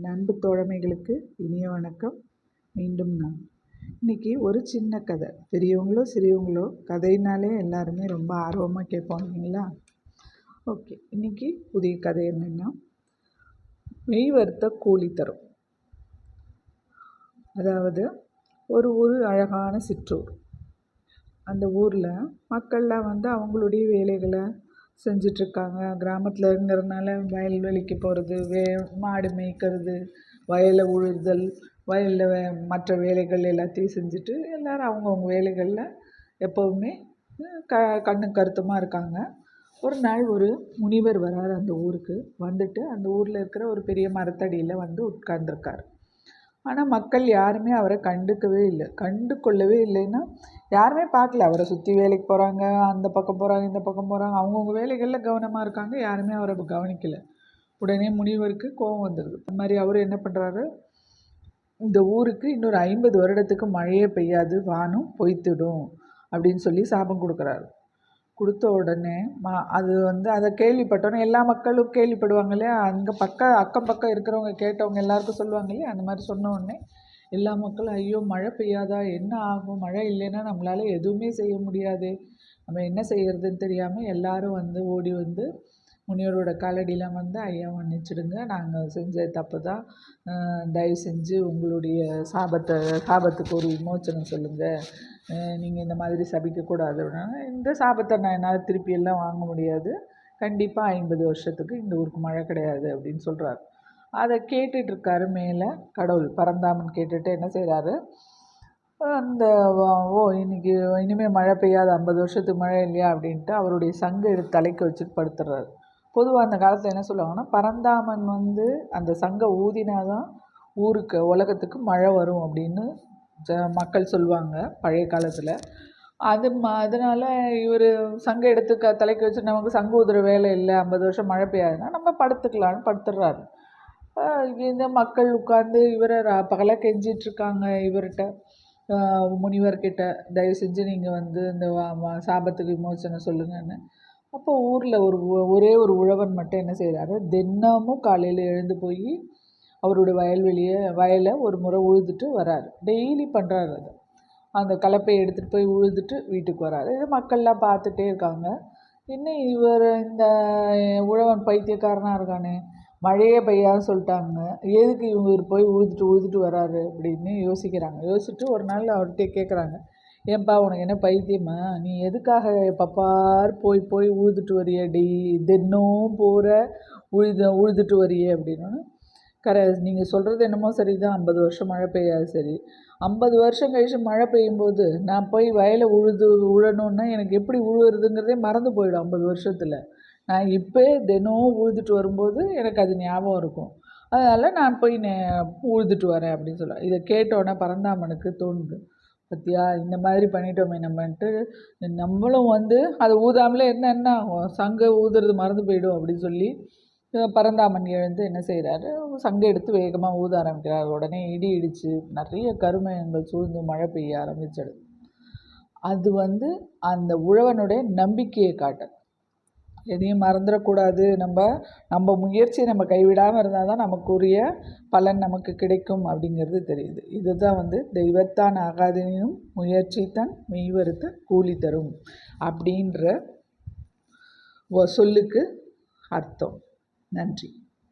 நண்பு தோழமைகளுக்கு இனிய வணக்கம். மீண்டும் நான். இன்றைக்கி ஒரு சின்ன கதை. பெரியவங்களோ சிறியவங்களோ கதைனாலே எல்லாருமே ரொம்ப ஆர்வமாக கேட்போம் இல்லைங்களா? ஓகே. இன்றைக்கி புதிய கதை என்னென்னா மெய் வருத்த கூலி தரும். அதாவது ஒரு ஊர் அழகான சிற்றூர். அந்த ஊரில் மக்கள்லாம் வந்து அவங்களுடைய வேலைகளை செஞ்சிட்ருக்காங்க. கிராமத்தில் இருக்கிறனால வயல்வெளிக்கு போகிறது வே மாடு மேய்க்கிறது வயலை உழுதல் வயலில் வே மற்ற வேலைகள் எல்லாத்தையும் செஞ்சுட்டு எல்லோரும் அவங்கவுங்க வேலைகளில் எப்போவுமே க கண்ணும் கருத்துமாக இருக்காங்க. ஒரு நாள் ஒரு முனிவர் வரார் அந்த ஊருக்கு. வந்துட்டு அந்த ஊரில் இருக்கிற ஒரு பெரிய மரத்தடியில் வந்து உட்கார்ந்துருக்கார். ஆனால் மக்கள் யாருமே அவரை கண்டுக்கவே இல்லை. கண்டு கொள்ளவே இல்லைன்னா யாருமே பார்க்கல. அவரை சுற்றி வேலைக்கு போகிறாங்க அந்த பக்கம் போகிறாங்க இந்த பக்கம் போகிறாங்க அவங்கவுங்க வேலைகளில் கவனமாக இருக்காங்க. யாருமே அவரை கவனிக்கலை. உடனே முனிவருக்கு கோபம் வந்துடுது அந்த மாதிரி அவர் என்ன பண்ணுறாரு இந்த ஊருக்கு இன்னொரு ஐம்பது வருடத்துக்கு மழையே பெய்யாது வானம் பொய்த்துடும் அப்படின்னு சொல்லி சாபம் கொடுக்குறாரு. கொடுத்த உடனே மா அது வந்து அதை கேள்விப்பட்டோன்னே எல்லா மக்களும் கேள்விப்படுவாங்க இல்லையா? அங்கே பக்கம் அக்கம் பக்கம் இருக்கிறவங்க கேட்டவங்க எல்லாருக்கும் சொல்லுவாங்க இல்லையா? அந்த மாதிரி சொன்ன உடனே எல்லா மக்களும் ஐயோ மழை பெய்யாதா? என்ன ஆகும்? மழை இல்லைன்னா நம்மளால் எதுவுமே செய்ய முடியாது. நம்ம என்ன செய்கிறதுன்னு தெரியாமல் எல்லாரும் வந்து ஓடி வந்து முனிவரோட காலடியில் வந்து ஐயா மன்னிச்சிடுங்க. நாங்கள் செஞ்ச தப்பு தான். தயவு செஞ்சு உங்களுடைய சாபத்தை சாபத்துக்கு ஒரு விமோச்சனம் சொல்லுங்கள் நீங்கள் இந்த மாதிரி சபிக்கக்கூடாது இந்த சாபத்தை நான் என்னால் திருப்பி எல்லாம் வாங்க முடியாது. கண்டிப்பாக ஐம்பது வருஷத்துக்கு இந்த ஊருக்கு மழை கிடையாது அப்படின்னு சொல்கிறார் அதை கேட்டுட்ருக்காரு மேலே. கடவுள் பரந்தாமன் கேட்டுட்டு என்ன செய்கிறாரு அந்த ஓ இன்றைக்கி இனிமேல் மழை பெய்யாது ஐம்பது வருஷத்துக்கு மழை இல்லையா அப்படின்ட்டு அவருடைய சங்கு எடுத்து தலைக்கு வச்சுட்டு படுத்துடுறாரு பொதுவாக அந்த காலத்தில் என்ன சொல்லுவாங்கன்னா பரந்தாமன் வந்து அந்த சங்கை ஊதினாதான் ஊருக்கு உலகத்துக்கு மழை வரும் அப்படின்னு ஜ மக்கள் சொல்லுவாங்க பழைய காலத்தில். அது ம அதனால் இவர் சங்க எடுத்து க தலைக்கு வச்சு நமக்கு சங்க ஊதுற வேலை இல்லை ஐம்பது வருஷம் மழை பெய்யாதுன்னா நம்ம படுத்துக்கலான்னு படுத்துடுறாரு இந்த மக்கள் உட்காந்து இவரை பகலாக கெஞ்சிட்ருக்காங்க இவர்கிட்ட. முனிவர்கிட்ட தயவு செஞ்சு நீங்கள் வந்து இந்த சாபத்துக்கு விமோசனை சொல்லுங்கன்னு. அப்போ ஊரில் ஒரு ஒரே ஒரு உழவன் மட்டும் என்ன செய்கிறாரு தினமும் காலையில் எழுந்து போய் அவருடைய வயல்வெளியை வயலை ஒரு முறை உழுதுட்டு வராரு. டெய்லி பண்ணுறாரு அதை. அந்த கலப்பையை எடுத்துகிட்டு போய் உழுதுட்டு வீட்டுக்கு வராரு. இது மக்கள்லாம் பார்த்துட்டே இருக்காங்க. இன்னும் இவர் இந்த உழவன் பைத்தியக்காரனாக இருக்கானே? மழையே பெய்யாது சொல்லிட்டாங்க. எதுக்கு இவர் போய் உழுதுட்டு உழுதுட்டு வராரு அப்படின்னு யோசிக்கிறாங்க. யோசிச்சுட்டு ஒரு நாள் அவர்கிட்ட கேட்குறாங்க ஏன்பா உனக்கு என்ன பைத்தியமா? நீ எதுக்காக பப்பார் போய் போய் உழுதுட்டு வரிய? டெய் தினம் போகிற உழுது உழுதுட்டு வரிய அப்படின்னு. கர நீங்கள் சொல்கிறது என்னமோ சரி தான் ஐம்பது வருஷம் மழை பெய்யாது சரி. ஐம்பது வருஷம் கழிச்சு மழை பெய்யும்போது நான் போய் வயலை உழுது உழணுன்னா எனக்கு எப்படி உழுவுறதுங்கிறதே மறந்து போயிடும் ஐம்பது வருஷத்தில். நான் இப்போ தினம் உழுதுட்டு வரும்போது எனக்கு அது ஞாபகம் இருக்கும். அதனால் நான் போய் நே உழுதுட்டு வரேன் அப்படின்னு சொல்லுவேன். இதை கேட்டோன்னே பரந்தாமனுக்கு தோணுது. பத்தியா இந்த மாதிரி பண்ணிட்டோமே நம்மன்ட்டு. நம்மளும் வந்து அதை ஊதாமலே இருந்தால் என்ன ஆகும் சங்கை ஊதுறது மறந்து போயிடும் அப்படின்னு சொல்லி பரந்தாமன் எழுந்து என்ன செய்கிறாரு சங்கை எடுத்து வேகமாக ஊத ஆரம்பிக்கிறார். உடனே இடி இடித்து நிறைய கருமயங்கள் சூழ்ந்து மழை பெய்ய ஆரம்பிச்சிடுது அது வந்து அந்த உழவனுடைய நம்பிக்கையை காட்டும். எதையும் மறந்துடக்கூடாது. நம்ம நம்ம முயற்சி நம்ம கைவிடாமல் இருந்தால் தான் நமக்குரிய பலன் நமக்கு கிடைக்கும் அப்படிங்கிறது தெரியுது. இதுதான் வந்து தெய்வத்தான் ஆகாதனும் முயற்சி தான் மெய்வருத்த கூலி தரும் அப்படின்ற சொல்லுக்கு அர்த்தம். நன்றி.